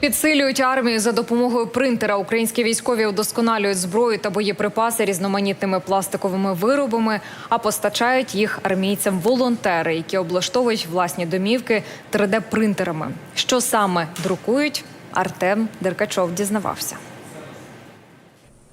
Підсилюють армію за допомогою принтера. Українські військові удосконалюють зброю та боєприпаси різноманітними пластиковими виробами, а постачають їх армійцям волонтери, які облаштовують власні домівки 3D-принтерами. Що саме друкують? Артем Деркачов дізнавався.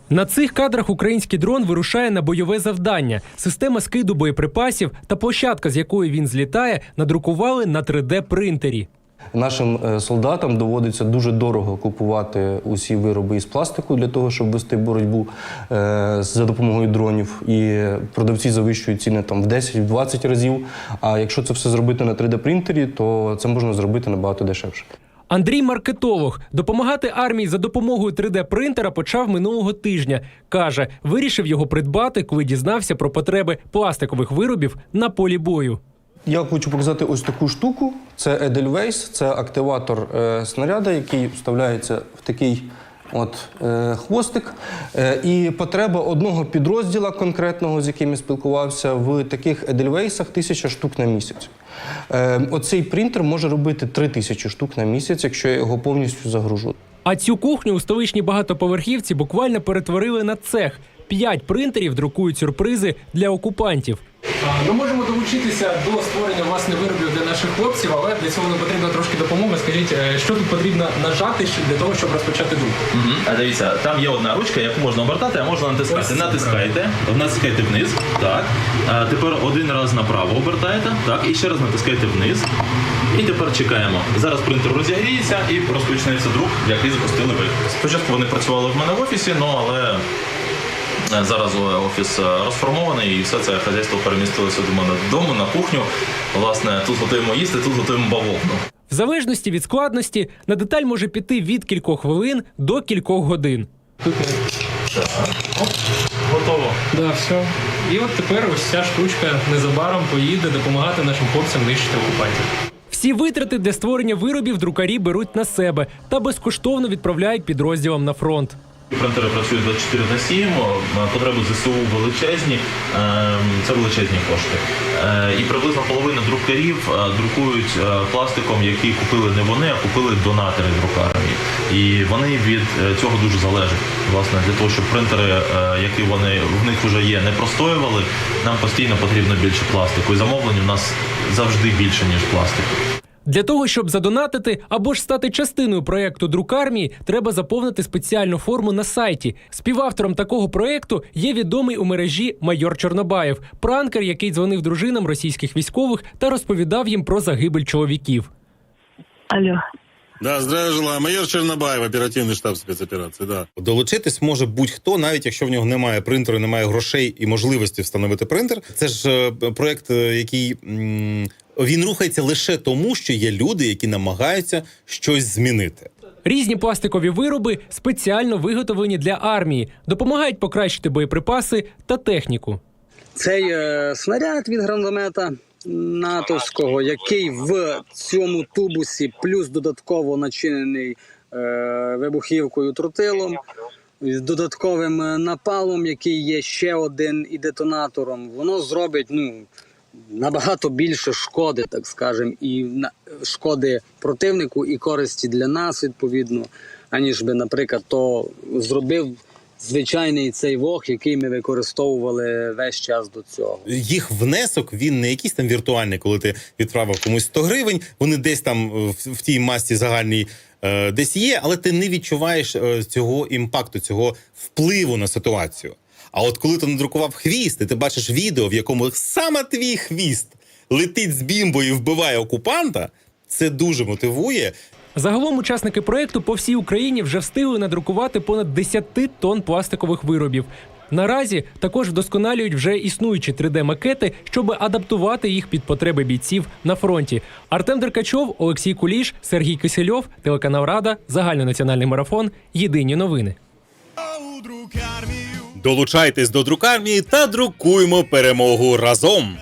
На цих кадрах український дрон вирушає на бойове завдання. Система скиду боєприпасів та площадка, з якої він злітає, надрукували на 3D-принтері. Нашим е, солдатам доводиться дуже дорого купувати усі вироби із пластику для того, щоб вести боротьбу е, за допомогою дронів. І продавці завищують ціни там в 10-20 разів. А якщо це все зробити на 3D-принтері, то це можна зробити набагато дешевше. Андрій маркетолог допомагати армії за допомогою 3D-принтера почав минулого тижня. каже, вирішив його придбати, коли дізнався про потреби пластикових виробів на полі бою. Я хочу показати ось таку штуку. Це Edelweiss, це активатор е, снаряда, який вставляється в такий от е, хвостик. Е, і потреба одного підрозділа конкретного, з яким я спілкувався, в таких Edelweiss тисяча штук на місяць. Е, оцей принтер може робити три тисячі штук на місяць, якщо я його повністю загружу. А цю кухню у столичній багатоповерхівці буквально перетворили на цех. П'ять принтерів друкують сюрпризи для окупантів. Ми можемо долучитися до створення власне виробів для наших хлопців, але для цього нам потрібна трошки допомога. Скажіть, е, що тут потрібно нажати для того, щоб розпочати друк? Мгм. А дивіться, там є одна ручка, яку можна обертати, а можна натискати. Натискаєте, натискаєте вниз. Так. А тепер один раз направо обертаєте, так, і ще раз натискаєте вниз. І тепер чекаємо. Зараз принтер розігріється і розпочнеться друк, який запустили ви. Спочатку вони працювали в мене в офісі, ну але. Е, Зараз офіс е, розформований і все це хазяйство перемістилося до мене додому на кухню. Власне, тут готуємо їсти, тут готуємо бавовну. В залежності від складності на деталь може піти від кількох хвилин до кількох годин. Готово. Да, все. І от тепер ось ця штучка незабаром поїде допомагати нашим хлопцям нищити окупантів. Всі витрати для створення виробів друкарі беруть на себе та безкоштовно відправляють підрозділам на фронт. Принтери працюють 24 на 7, е, потреби ЗСУ величезні, е, це величезні кошти. Е, І приблизно половина друкарів е, друкують е, пластиком, який купили не вони, а купили донатори друкарні. І вони від цього дуже залежать. Власне, для того, щоб принтери, які вони в них вже є, не простоювали, нам постійно потрібно більше пластику. І замовлень у нас завжди більше, ніж пластику. Для того, щоб задонатити або ж стати частиною проєкту Друкармії, треба заповнити спеціальну форму на сайті. Співавтором такого проєкту є відомий у мережі майор Чорнобаєв, пранкер, який дзвонив дружинам російських військових та розповідав їм про загибель чоловіків. Алло. Да, здравия желаю. Майор Чернобаєв, оперативний штаб спецоперації. Да. Долучитись може будь-хто, навіть якщо в нього немає принтеру, немає грошей і можливості встановити принтер. Це ж е, проект, е, який м, він рухається лише тому, що є люди, які намагаються щось змінити. Різні пластикові вироби спеціально виготовлені для армії, допомагають покращити боєприпаси та техніку. Цей е, снаряд від гранатомета натовського, який в цьому тубусі плюс додатково начинений е, вибухівкою тротилом, з додатковим е, напалом, який є ще один і детонатором, воно зробить ну, набагато більше шкоди, так скажемо, і шкоди противнику, і користі для нас, відповідно, аніж би, наприклад, то зробив звичайний цей вог, який ми використовували весь час до цього. Їх внесок він не якийсь там віртуальний, коли ти відправив комусь 100 гривень. Вони десь там е, в, в тій масті загальній е, десь є, але ти не відчуваєш е, цього імпакту, цього впливу на ситуацію. А от коли ти надрукував хвіст, і ти бачиш відео, в якому саме твій хвіст летить з бімбою і вбиває окупанта, це дуже мотивує. Загалом учасники проекту по всій Україні вже встигли надрукувати понад 10 тонн пластикових виробів. Наразі також вдосконалюють вже існуючі 3D-макети, щоб адаптувати їх під потреби бійців на фронті. Артем Деркачов, Олексій Куліш, Сергій Кисельов, телеканал Рада, загальнонаціональний марафон. Єдині новини. Долучайтесь до друкармії та друкуємо перемогу разом.